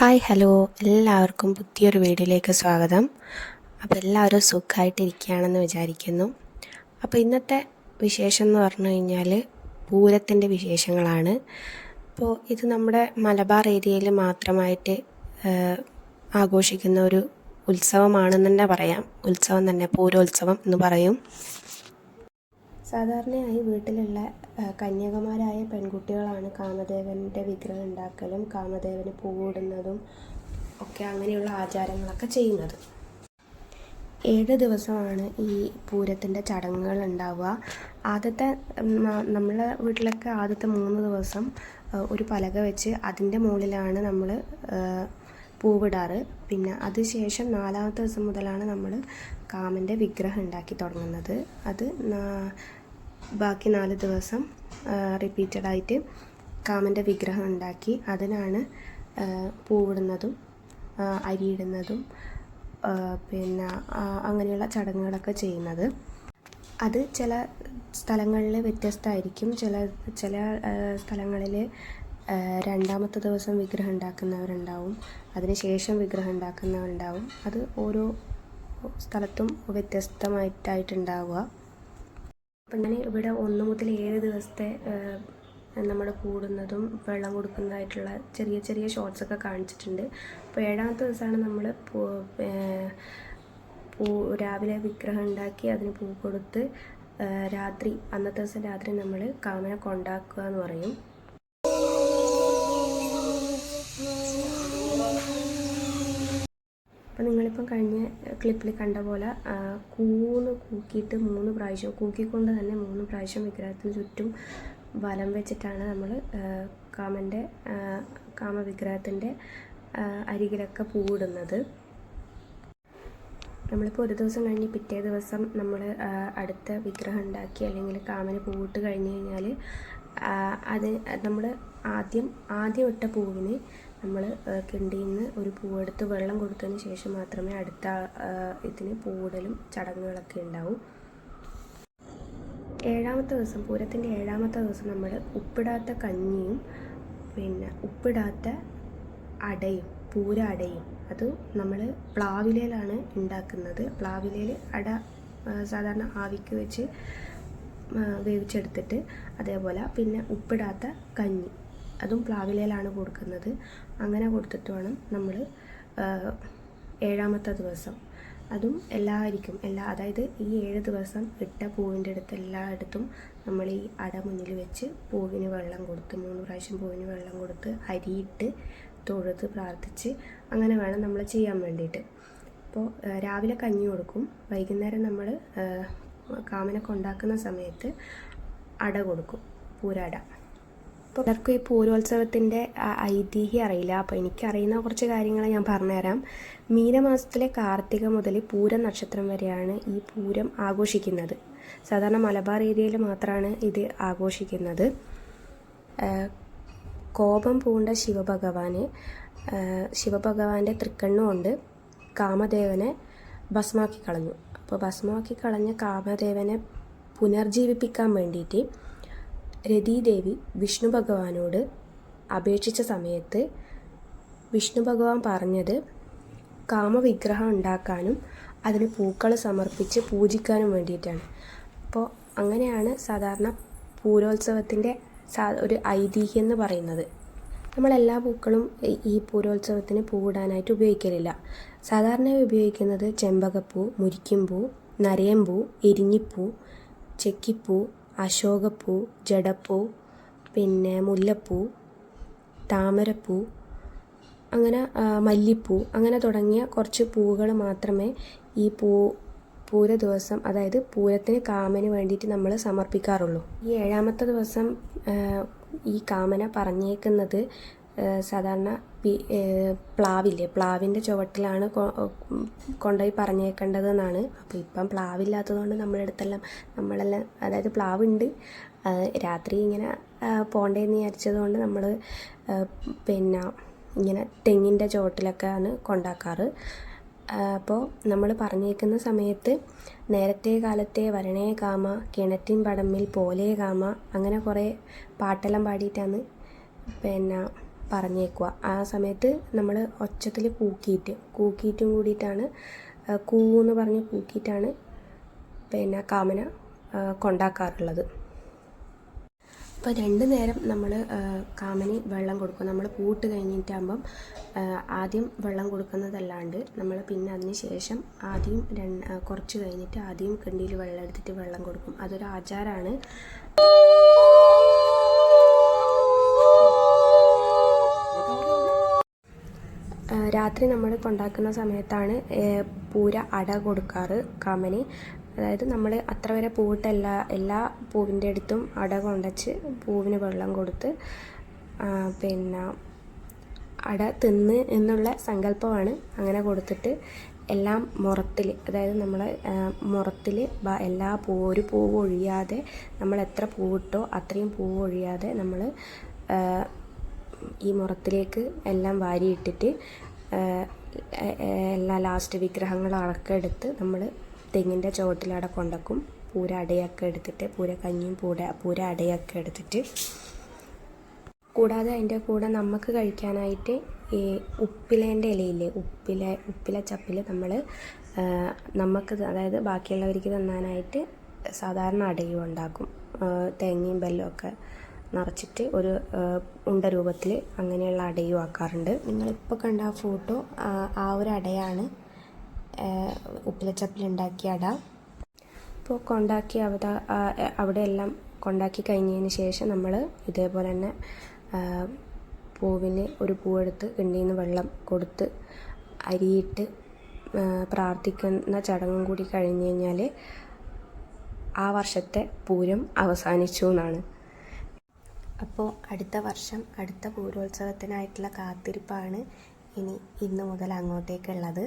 Hi hello. എല്ലാവർക്കും പുതിയൊരു വീഡിയോയിലേക്ക് സ്വാഗതം. അപ്പോൾ എല്ലാവരും സുഖമായിട്ടിരിക്കുകയാണെന്ന് വിചാരിക്കുന്നു. അപ്പോൾ ഇന്നത്തെ വിശേഷം എന്ന് പറഞ്ഞു കഴിഞ്ഞാൽ പൂരത്തിന്റെ വിശേഷങ്ങളാണ്. അപ്പോൾ ഇത് നമ്മുടെ മലബാർ ഏരിയയിൽ മാത്രമായിട്ട് ആഘോഷിക്കുന്ന ഒരു ഉത്സവമാണെന്ന് തന്നെ പറയാം. ഉത്സവം തന്നെ പൂരോത്സവം എന്ന് പറയും. സാധാരണയായി വീട്ടിലുള്ള കന്യകമാരായ പെൺകുട്ടികളാണ് കാമദേവന്റെ വിഗ്രഹം ഉണ്ടാക്കലും കാമദേവന് പൂവിടുന്നതും ഒക്കെ അങ്ങനെയുള്ള ആചാരങ്ങളൊക്കെ ചെയ്യുന്നത്. ഏഴ് ദിവസമാണ് ഈ പൂരത്തിന്റെ ചടങ്ങുകൾ ഉണ്ടാവുക. ആദ്യത്തെ നമ്മളെ വീട്ടിലൊക്കെ ആദ്യത്തെ മൂന്ന് ദിവസം ഒരു പലക വെച്ച് അതിന്റെ മുകളിലാണ് നമ്മൾ പൂവിടാറ്. പിന്നെ അതിനുശേഷം നാലാമത്തെ ദിവസം മുതലാണ് നമ്മൾ കാമന്റെ വിഗ്രഹം ഉണ്ടാക്കി തുടങ്ങുന്നത്. അത് ബാക്കി നാല് ദിവസം റിപ്പീറ്റഡ് ആയിട്ട് കാമന്റെ വിഗ്രഹം ഉണ്ടാക്കി അതിനാണ് പൂവിടുന്നതും അരിയിടുന്നതും പിന്നെ അങ്ങനെയുള്ള ചടങ്ങുകളൊക്കെ ചെയ്യുന്നത്. അത് ചില സ്ഥലങ്ങളിൽ വ്യത്യസ്തമായിരിക്കും. ചില ചില സ്ഥലങ്ങളിൽ രണ്ടാമത്തെ ദിവസം വിഗ്രഹം ഉണ്ടാക്കുന്നവരുണ്ടാവും. അതിനുശേഷം വിഗ്രഹം ഉണ്ടാക്കുന്നവരുണ്ടാവും. അത് ഓരോ സ്ഥലത്തും വ്യത്യസ്തമായിട്ടായിട്ടുണ്ടാവുക. അപ്പം ഞാൻ ഇവിടെ ഒന്ന് മുതൽ ഏഴ് ദിവസത്തെ നമ്മൾ കൂടുന്നതും വെള്ളം കൊടുക്കുന്നതായിട്ടുള്ള ചെറിയ ചെറിയ ഷോർട്സ് ഒക്കെ കാണിച്ചിട്ടുണ്ട്. അപ്പോൾ ഏഴാമത്തെ ദിവസമാണ് നമ്മൾ പൂ രാവിലെ വിഗ്രഹം ഉണ്ടാക്കി അതിന് പൂ കൊടുത്ത് രാത്രി അന്നത്തെ ദിവസം രാത്രി നമ്മൾ കാമനെ കൊണ്ടാക്കുക എന്ന് പറയും. അപ്പോൾ നിങ്ങളിപ്പം കഴിഞ്ഞ ക്ലിപ്പിൽ കണ്ട പോലെ കൂന്ന് കൂക്കിയിട്ട് മൂന്ന് പ്രാവശ്യം കൂക്കിക്കൊണ്ട് തന്നെ മൂന്ന് പ്രാവശ്യം വിഗ്രഹത്തിന് ചുറ്റും വലം വെച്ചിട്ടാണ് നമ്മൾ കാമന്റെ കാമ കാമവിഗ്രഹത്തിന്റെ അരികിലൊക്കെ പൂവിടുന്നത്. നമ്മളിപ്പോൾ ഒരു ദിവസം കഴിഞ്ഞ് പിറ്റേ ദിവസം നമ്മൾ അടുത്ത വിഗ്രഹം ഉണ്ടാക്കി അല്ലെങ്കിൽ കാമന് പൂവിട്ട് കഴിഞ്ഞ് കഴിഞ്ഞാൽ അത് നമ്മൾ ആദ്യം ആദ്യം ഇട്ട പൂവിന് നമ്മൾ കിണ്ടിയിൽ നിന്ന് ഒരു പൂവെടുത്ത് വെള്ളം കൊടുത്തതിന് ശേഷം മാത്രമേ അടുത്ത ഇതിന് പൂവിടലും ചടങ്ങുകളൊക്കെ ഉണ്ടാവൂ. ഏഴാമത്തെ ദിവസം പൂരത്തിന്റെ ഏഴാമത്തെ ദിവസം നമ്മൾ ഉപ്പിടാത്ത കഞ്ഞിയും പിന്നെ ഉപ്പിടാത്ത അടയും പൂര അടയും അത് നമ്മൾ പ്ലാവിലയിലാണ് ഉണ്ടാക്കുന്നത്. പ്ലാവിലയിൽ അട സാധാരണ ആവിക്ക് വെച്ച് വേവിച്ചെടുത്തിട്ട് അതേപോലെ പിന്നെ ഉപ്പിടാത്ത കഞ്ഞി. അതും പ്ലാവിലയിലാണ് കൊടുക്കുന്നത്. അങ്ങനെ കൊടുത്തിട്ട് വേണം നമ്മൾ ഏഴാമത്തെ ദിവസം. അതും എല്ലാവർക്കും എല്ലാ അതായത് ഈ ഏഴ് ദിവസം ഇട്ട പൂവിന്റെ അടുത്ത് എല്ലായിടത്തും നമ്മൾ ഈ അട മുന്നിൽ വെച്ച് പൂവിന് വെള്ളം കൊടുത്ത് മൂന്ന് പ്രാവശ്യം പൂവിന് വെള്ളം കൊടുത്ത് അരിയിട്ട് തൊഴുത് പ്രാർത്ഥിച്ച് അങ്ങനെ വേണം നമ്മൾ ചെയ്യാൻ വേണ്ടിയിട്ട്. അപ്പോൾ രാവിലെ കഞ്ഞി കൊടുക്കും. വൈകുന്നേരം നമ്മൾ കാമനൊക്കെ ഉണ്ടാക്കുന്ന സമയത്ത് അട കൊടുക്കും പൂരട. അപ്പോൾ പലർക്കും ഈ പൂരോത്സവത്തിന്റെ ഐതിഹ്യം അറിയില്ല. അപ്പോൾ എനിക്കറിയുന്ന കുറച്ച് കാര്യങ്ങൾ ഞാൻ പറഞ്ഞുതരാം. മീനമാസത്തിലെ കാർത്തിക മുതൽ പൂര നക്ഷത്രം വരെയാണ് ഈ പൂരം ആഘോഷിക്കുന്നത്. സാധാരണ മലബാർ ഏരിയയിൽ മാത്രമാണ് ഇത് ആഘോഷിക്കുന്നത്. കോപം പൂണ്ട ശിവഭഗവാന് ശിവഭഗവാന്റെ തൃക്കണ്ണുകൊണ്ട് കാമദേവനെ ഭസ്മാക്കി കളഞ്ഞു. അപ്പോൾ ഭസ്മാക്കി കളഞ്ഞ കാമദേവനെ പുനർജീവിപ്പിക്കാൻ വേണ്ടിയിട്ട് രതീദേവി വിഷ്ണു ഭഗവാനോട് അപേക്ഷിച്ച സമയത്ത് വിഷ്ണു ഭഗവാൻ പറഞ്ഞത് കാമവിഗ്രഹം ഉണ്ടാക്കാനും അതിന് പൂക്കൾ സമർപ്പിച്ച് പൂജിക്കാനും വേണ്ടിയിട്ടാണ്. അപ്പോൾ അങ്ങനെയാണ് സാധാരണ പൂരോത്സവത്തിന്റെ ഒരു ഐതിഹ്യം എന്ന് പറയുന്നത്. നമ്മളെല്ലാ പൂക്കളും ഈ- ഈ പൂരോത്സവത്തിന് പൂവിടാനായിട്ട് ഉപയോഗിക്കലില്ല. സാധാരണ ഉപയോഗിക്കുന്നത് ചെമ്പകപ്പൂ മുരിക്കുംപൂ നരയമ്പൂ എരിഞ്ഞിപ്പൂ ചെക്കിപ്പൂ അശോകപ്പൂ ജടപ്പൂ പിന്നെ മുല്ലപ്പൂ താമരപ്പൂ അങ്ങനെ മല്ലിപ്പൂ അങ്ങനെ തുടങ്ങിയ കുറച്ച് പൂവുകൾ മാത്രമേ ഈ പൂ പൂര ദിവസം അതായത് പൂരത്തിന് കാമന് വേണ്ടിയിട്ട് നമ്മൾ സമർപ്പിക്കാറുള്ളൂ. ഈ ഏഴാമത്തെ ദിവസം ഈ കാമന പറഞ്ഞേക്കുന്നത് സാധാരണ പി- പ്ലാവില്ലേ? പ്ലാവിന്റെ ചുവട്ടിലാണ് കൊണ്ടുപോയി പറഞ്ഞേക്കേണ്ടതെന്നാണ്. അപ്പോൾ ഇപ്പം പ്ലാവില്ലാത്തതുകൊണ്ട് നമ്മുടെ അടുത്തെല്ലാം നമ്മളെല്ലാം അതായത് പ്ലാവുണ്ട്. രാത്രി ഇങ്ങനെ ആ, പോണ്ടേന്ന് വിചാരിച്ചതുകൊണ്ട് നമ്മൾ പിന്നെ ഇങ്ങനെ തെങ്ങിന്റെ ചുവട്ടിലൊക്കെയാണ് കൊണ്ടാക്കാറ്. അപ്പോൾ നമ്മൾ പറഞ്ഞേക്കുന്ന സമയത്ത് നേരത്തെ കാലത്തെ വരണേ കാമ കിണറ്റിൻ പടമ്മിൽ പോലെ കാമ അങ്ങനെ കുറേ പാട്ടെല്ലാം പാടിയിട്ടാണ് പിന്നെ പറഞ്ഞേക്കുക ആ സമയത്ത് നമ്മൾ ഒച്ചത്തിൽ കൂക്കിയിട്ട് കൂക്കിയിട്ടും കൂടിയിട്ടാണ് കൂ എന്ന് പറഞ്ഞ് കൂക്കിയിട്ടാണ് പിന്നെ കാമന കൊണ്ടാക്കാറുള്ളത്. അപ്പോൾ രണ്ട് നേരം നമ്മൾ കാമന് വെള്ളം കൊടുക്കും. നമ്മൾ പൂട്ട് കഴിഞ്ഞിട്ടാകുമ്പം ആദ്യം വെള്ളം കൊടുക്കുന്നതല്ലാണ്ട് നമ്മൾ പിന്നെ അതിന് ശേഷം ആദ്യം രണ്ട് കുറച്ച് കഴിഞ്ഞിട്ട് ആദ്യം കിണ്ടിയിൽ വെള്ളം എടുത്തിട്ട് വെള്ളം കൊടുക്കും. അതൊരു ആചാരമാണ് രാത്രി നമ്മൾ കൊണ്ടാക്കുന്ന സമയത്താണ് പൂര അട കൊടുക്കാറ് കാമന്. അതായത് നമ്മൾ അത്ര വരെ പൂവിട്ട എല്ലാ എല്ലാ പൂവിന്റെ അടുത്തും അട കൊണ്ടച്ച് പൂവിന് വെള്ളം കൊടുത്ത് പിന്നെ അട തിന്ന് എന്നുള്ള സങ്കല്പമാണ് അങ്ങനെ കൊടുത്തിട്ട് എല്ലാം മുറത്തിൽ അതായത് നമ്മൾ മുറത്തിൽ എല്ലാ പൂ ഒരു പൂവ് ഒഴിയാതെ നമ്മൾ എത്ര പൂവിട്ടോ അത്രയും പൂവ് ഒഴിയാതെ നമ്മൾ ഈ മുറത്തിലേക്ക് എല്ലാം വാരിയിട്ടിട്ട് എല്ലാ ലാസ്റ്റ് വിഗ്രഹങ്ങളൊക്കെ എടുത്ത് നമ്മൾ തെങ്ങിന്റെ ചുവട്ടിലവിടെ കൊണ്ടക്കും. പൂര അടയൊക്കെ എടുത്തിട്ട് പൂര കഞ്ഞിയും പൂര പൂര അടയൊക്കെ എടുത്തിട്ട്. കൂടാതെ അതിന്റെ കൂടെ നമുക്ക് കഴിക്കാനായിട്ട് ഈ ഉപ്പിലേന്റെ ഇലയില്ലേ ഉപ്പില ഉപ്പില ചപ്പിൽ നമ്മൾ നമുക്ക് അതായത് ബാക്കിയുള്ളവർക്ക് തന്നാനായിട്ട് സാധാരണ അടയും ഉണ്ടാക്കും. തേങ്ങയും ബെല്ലും ഒക്കെ നിറച്ചിട്ട് ഒരു ഉണ്ട രൂപത്തിൽ അങ്ങനെയുള്ള അടയും ആക്കാറുണ്ട്. നിങ്ങളിപ്പോൾ കണ്ട ആ ഫോട്ടോ ആ ഒരു അടയാണ് ഉപ്പിലച്ചപ്പിൽ ഉണ്ടാക്കിയ അട. ഇപ്പോൾ കൊണ്ടാക്കി അവിടെ അവിടെ എല്ലാം കൊണ്ടാക്കി കഴിഞ്ഞതിന് ശേഷം നമ്മൾ ഇതേപോലെ തന്നെ പൂവിന് ഒരു പൂവെടുത്ത് കിണ്ടിയിൽ നിന്ന് വെള്ളം കൊടുത്ത് അരിയിട്ട് പ്രാർത്ഥിക്കുന്ന ചടങ്ങും കൂടി കഴിഞ്ഞ് കഴിഞ്ഞാൽ ആ വർഷത്തെ പൂരം അവസാനിച്ചു എന്നാണ്. അപ്പോൾ അടുത്ത വർഷം അടുത്ത പൂരോത്സവത്തിനായിട്ടുള്ള കാത്തിരിപ്പാണ് ഇനി ഇന്ന് മുതൽ അങ്ങോട്ടേക്കുള്ളത്.